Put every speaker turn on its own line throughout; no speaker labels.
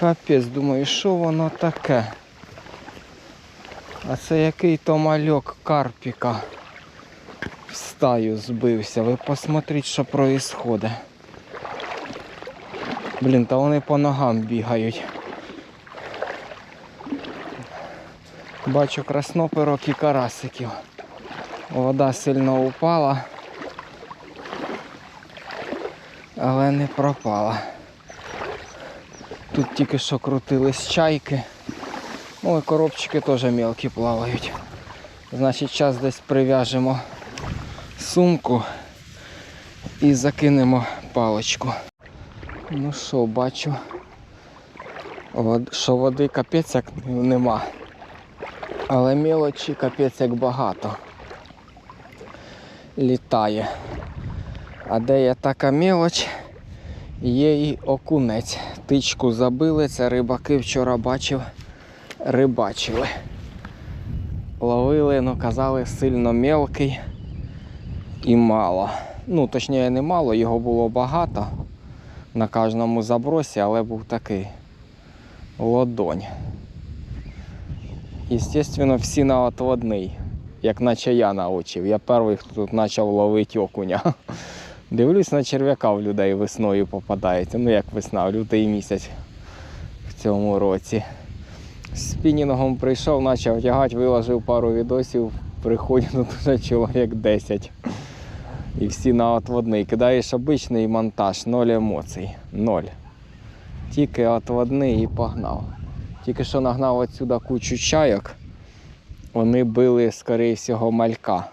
Капець, думаю, що воно таке? А це який то мальок карпіка в стаю збився. Ви посмотрите, що происходить. Блін, та вони по ногам бігають. Бачу красноперок і карасиків. Вода сильно упала, але не пропала. Тут тільки що крутились чайки. Ну і коробчики теж мелкі плавають. Значить, час десь прив'яжемо сумку і закинемо паличку. Ну що, бачу, що води капець як нема. Але мелочі капець як багато. Літає. А де є така мелоч, є і окунець. Тичку забили, це рибаки вчора бачив, рибачили. Ловили, ну казали, сильно мелкий і мало. Ну, точніше, не мало, його було багато на кожному забросі, але був такий лодонь. Естественно, всі на отводний, як наче я научив. Я перший, хто тут почав ловити окуня. Дивлюсь на черв'яка в людей весною попадається. Ну як весна, лютий місяць в цьому році. З спінінгом прийшов, почав тягати, виложив пару відосів, приходять тут вже чоловік 10. І всі на отводний. Кидаєш обичний монтаж, ноль емоцій. Ноль. Тільки отводний і погнав. Тільки що нагнав отсюда кучу чайок. Вони били, скоріше всього, малька.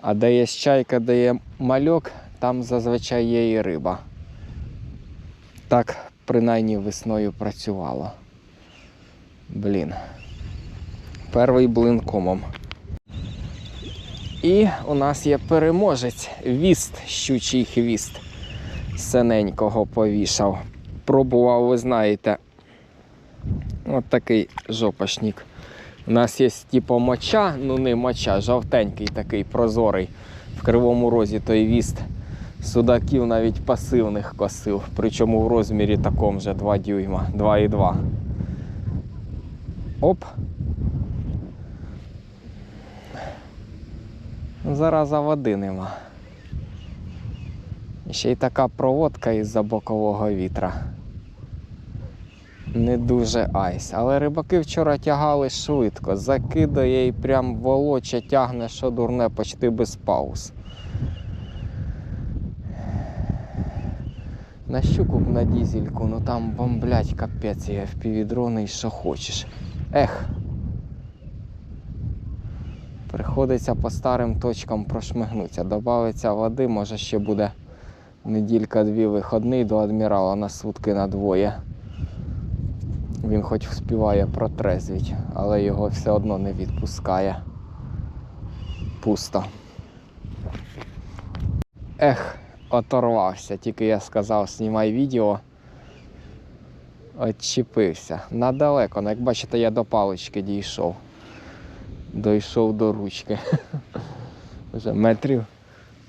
А де є чайка, де є мальок, там зазвичай є і риба. Так принаймні весною працювало. Блін. Перший блин комом. І у нас є переможець. Віст, щучий хвіст. Синенького повішав. Пробував, ви знаєте. От такий жопашник. У нас є типу моча, ну не моча, жовтенький такий прозорий. В кривому розі той віст судаків навіть пасивних косив. Причому в розмірі такому же 2 дюйма, 2,2. Оп. Зараза води нема. Ще й така проводка із-за бокового вітра. Не дуже айс. Але рибаки вчора тягали швидко. Закидає і прям волоча тягне, що дурне, почти без пауз. На щуку б на дізельку, ну там бомблять капець, є впівдрони і що хочеш. Ех. Приходиться по старим точкам прошмигнутися. Добавиться води, може ще буде неділька-дві виходний до адмірала на сутки на двоє. Він хоч вспіває протрезвіть, але його все одно не відпускає. Пусто. Ех, оторвався, тільки я сказав, знімай відео. Отчепився. Надалеко, ну, як бачите, я до палички дійшов. Дійшов до ручки. Вже метрів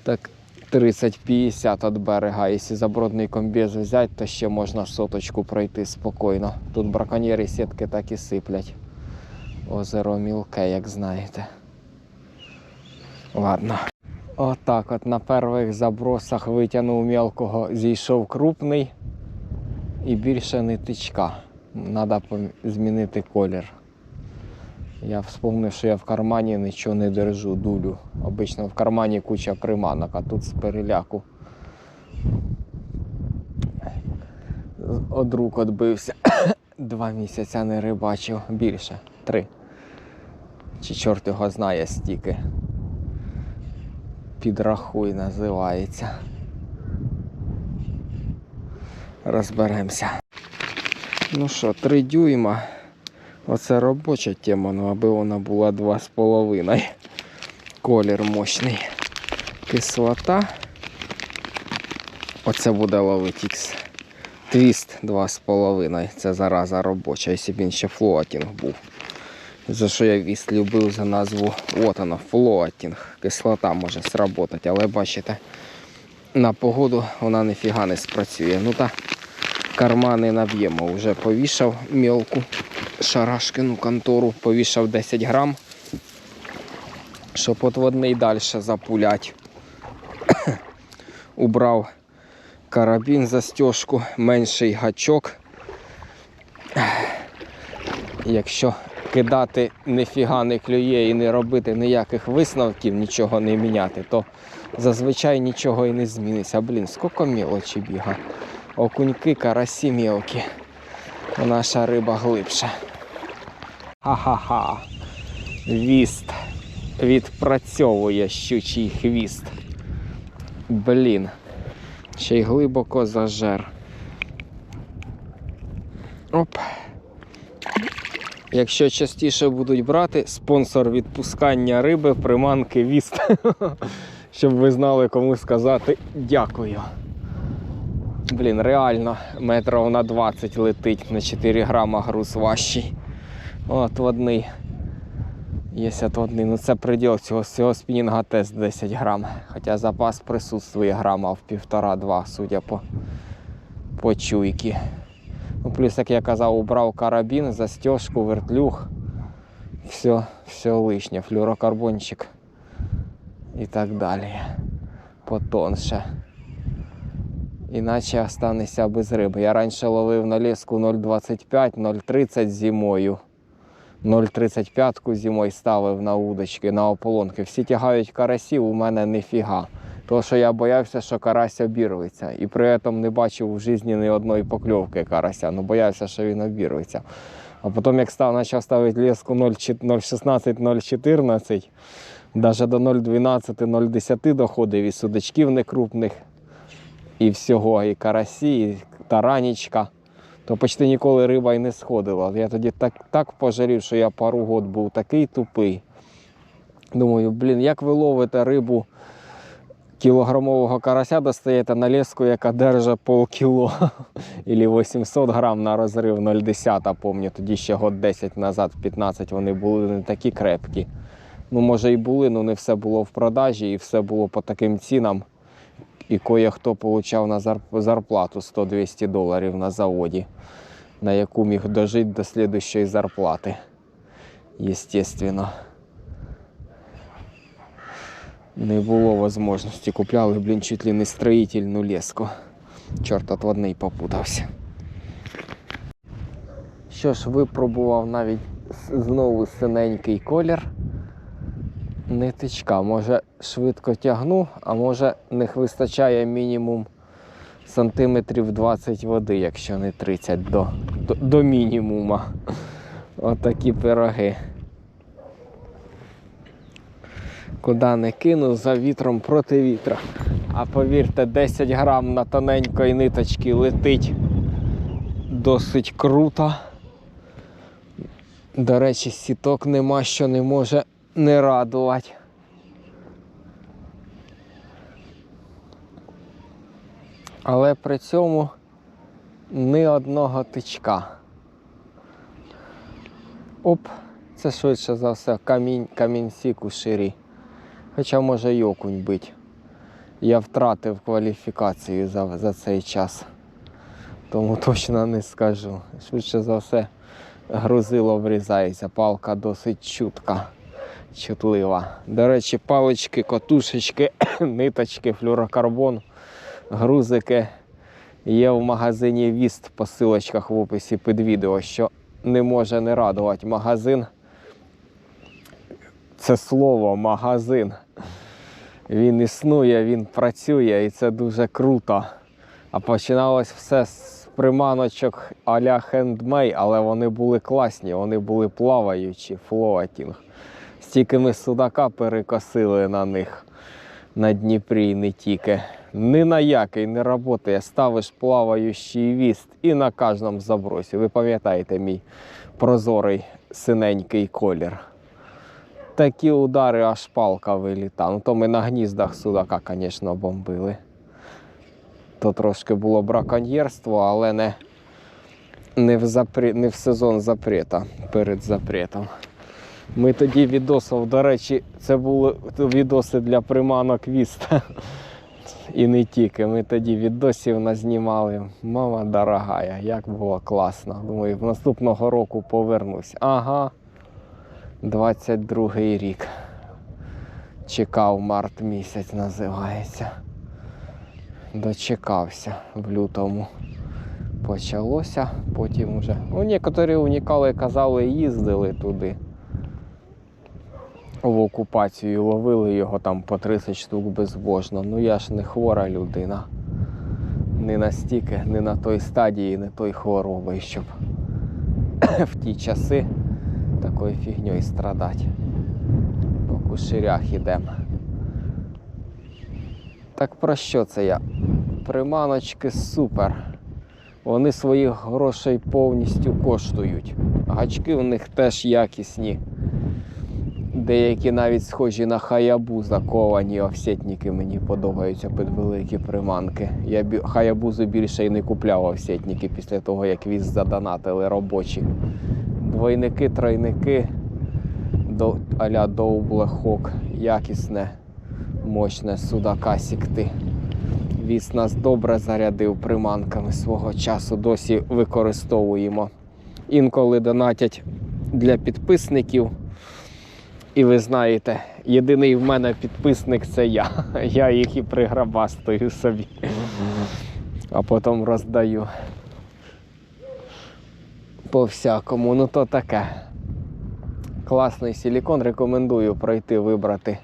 так 30-50 від берега. Якщо забродний комбіз взяти, то ще можна соточку пройти спокійно. Тут браконьєри сітки так і сиплять. Озеро мілке, як знаєте. Ладно. Отак от на перших забросах витягнув мелкого, зійшов крупний і більше нитичка. Треба змінити колір. Я вспомнив, що я в кармані нічого не держу, дулю. Обично в кармані куча приманок, а тут з переляку. Од рук відбився. Два місяця не рибачив. Більше. Три. Чи чорт його знає стільки. Підрахуй називається. Розберемося. Ну що, три дюйма. Оце робоча тема, ну аби вона була 2,5. Колір мощний. Кислота. Оце буде ловити ікс. Твіст 2,5. Це зараза робоча, якщо б він ще флоатінг був. За що я віст любив за назву от воно, флоатінг. Кислота може сработати, але бачите, на погоду вона ніфіга не спрацює. Ну та Кармани наб'ємо. Вже повішав мілку шарашкину контору, повішав 10 грам, щоб отводний далі запулять. Убрав карабін застежку, менший гачок. Якщо кидати ніфіга не клює і не робити ніяких висновків, нічого не міняти, то зазвичай нічого і не зміниться. Блін, скільки мілочі біга. Окуньки, карасі мілкі. Наша риба глибша. Ха-ха-ха. Віст відпрацьовує щучий хвіст. Блін. Ще й глибоко зажер. Оп. Якщо частіше будуть брати, спонсор відпускання риби, приманки віст. Щоб ви знали, кому сказати дякую. Блін, реально метрів на 20 летить на 4 грама груз важчий. От водний. Є отводний. Ну це приділ цього, цього спінінга тест 10 грам. Хоча запас присутствує грама в півтора-два, судя по, по чуйки. Ну, плюс, як я казав, убрав карабін, застежку, вертлюг. Все, все лишнє, флюрокарбончик і так далі. Потонше. Іначе останешся без риби. Я раніше ловив на леску 0,25, 0,30 зимою. 0,35 зимою ставив на удочки, на ополонки. Всі тягають карасів, у мене ніфіга. Тому що я боявся, що карась обірветься. І при цьому не бачив в житті ні одної покльовки карася. Ну боявся, що він обірветься. А потім, як став, почав ставити леску 0,16, 0,14, навіть до 0,12, 0,10 доходив і судачків некрупних, і всього, і карасі, і таранічка, то почти ніколи риба і не сходила. Я тоді так, так пожалів, що я пару год був такий тупий. Думаю, блін, як ви ловите рибу кілограмового карася, достаєте на леску, яка держить полкіло, або 800 грам на розрив 0,10, пам'ятаю, тоді ще год 10 назад, 15 вони були не такі крепкі. Ну, може і були, але не все було в продажі і все було по таким цінам. І кое-хто отримав на зарплату 100-200 доларів на заводі, на яку міг дожити до слідущої зарплати. Естественно. Не було можливості. Купляли, блін, чуть ли не строїтельну леску. Чорт отводний попутався. Що ж, випробував навіть знову синенький колір ниточка. Може швидко тягну, а може не вистачає мінімум сантиметрів 20 води, якщо не 30 до, до, до мінімума. Отакі пироги. Куди не кину за вітром проти вітра. А повірте, 10 грам на тоненької ниточці летить досить круто. До речі, сіток нема, що не може не радувати. Але при цьому ні одного тичка. Оп, це швидше за все камінь, камінці куширі. Хоча може й окунь бить. Я втратив кваліфікацію за, за цей час. Тому точно не скажу. Швидше за все, грузило врізається, палка досить чутка, чутлива. До речі, палички, котушечки, ниточки, флюрокарбон, грузики є в магазині Віст по силочках в описі під відео, що не може не радувати магазин. Це слово магазин. Він існує, він працює і це дуже круто. А починалось все з приманочок а-ля хендмей, але вони були класні, вони були плаваючі, флоатінг. Стільки ми судака перекосили на них на Дніпрі не тільки. Ні на який не працює. Ставиш плаваючий віст і на кожному забросі. Ви пам'ятаєте мій прозорий синенький колір. Такі удари аж палка виліта. Ну то ми на гніздах судака, звісно, бомбили. То трошки було браконьєрство, але не, не, в, запре... не в сезон запрета, перед запретом. Ми тоді відосів, до речі, це були відоси для приманок віста. І не тільки. Ми тоді відосів назнімали. Мама дорогая, як було класно. Думаю, наступного року повернусь. Ага. 22-й рік. Чекав март місяць називається. Дочекався в лютому. Почалося, потім уже. Ну, некоторі унікали казали, їздили туди. В окупацію ловили його там по 30 штук безбожно. Ну я ж не хвора людина. Не настільки, не на той стадії, не той хвороби, щоб в ті часи такою фігньою страдати. По куширях ідемо. Так про що це я? Приманочки супер. Вони своїх грошей повністю коштують. Гачки у них теж якісні. Деякі навіть схожі на хаябу заковані офсетники мені подобаються під великі приманки. Я бі- хаябузу більше і не купляв офсетники після того, як віз задонатили робочі. Двойники, тройники до, а-ля Double Якісне, мощне судака сікти. Віз нас добре зарядив приманками свого часу, досі використовуємо. Інколи донатять для підписників. І ви знаєте, єдиний в мене підписник це я. Я їх і приграбастую собі. А потім роздаю. По всякому. Ну то таке. Класний силікон. Рекомендую пройти, вибрати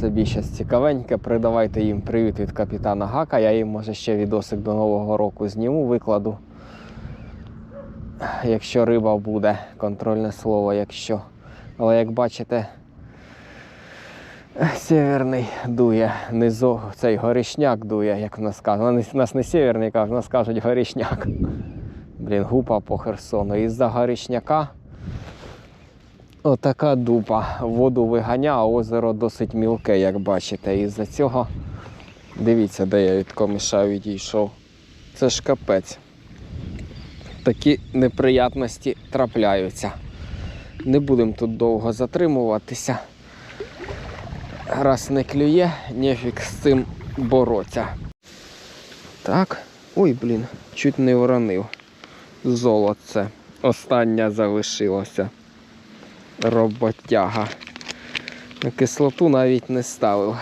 собі щось цікавеньке. Передавайте їм привіт від капітана Гака. Я їм може ще відосик до Нового року зніму, викладу. Якщо риба буде, контрольне слово, якщо. Але як бачите, северний дує, не зо, цей горішняк дує, як в нас кажуть. У нас не северний кажуть, у нас кажуть горішняк. Блін, гупа по Херсону. Із-за горішняка отака дупа. Воду виганя, а озеро досить мілке, як бачите. Із-за цього дивіться, де я від комиша відійшов. Це ж капець. Такі неприятності трапляються. Не будемо тут довго затримуватися. Раз не клює, нефік з цим бороться. Так. Ой, блін, чуть не уронив. Золоце. Остання залишилося. Роботяга. На кислоту навіть не ставив.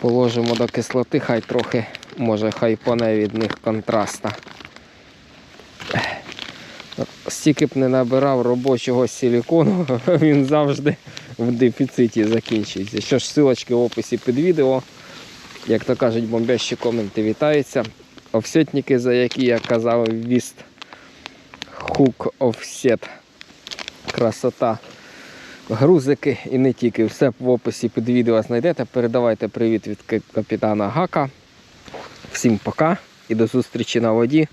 Положимо до кислоти, хай трохи, може, хай поне від них контраста. Стільки б не набирав робочого силікону, він завжди в дефіциті закінчується. Що ж, силочки в описі під відео. Як то кажуть, бомбящі коменти вітаються. Офсетники, за які я казав, віст хук офсет. Красота. Грузики і не тільки. Все в описі під відео знайдете. Передавайте привіт від капітана Гака. Всім пока і до зустрічі на воді.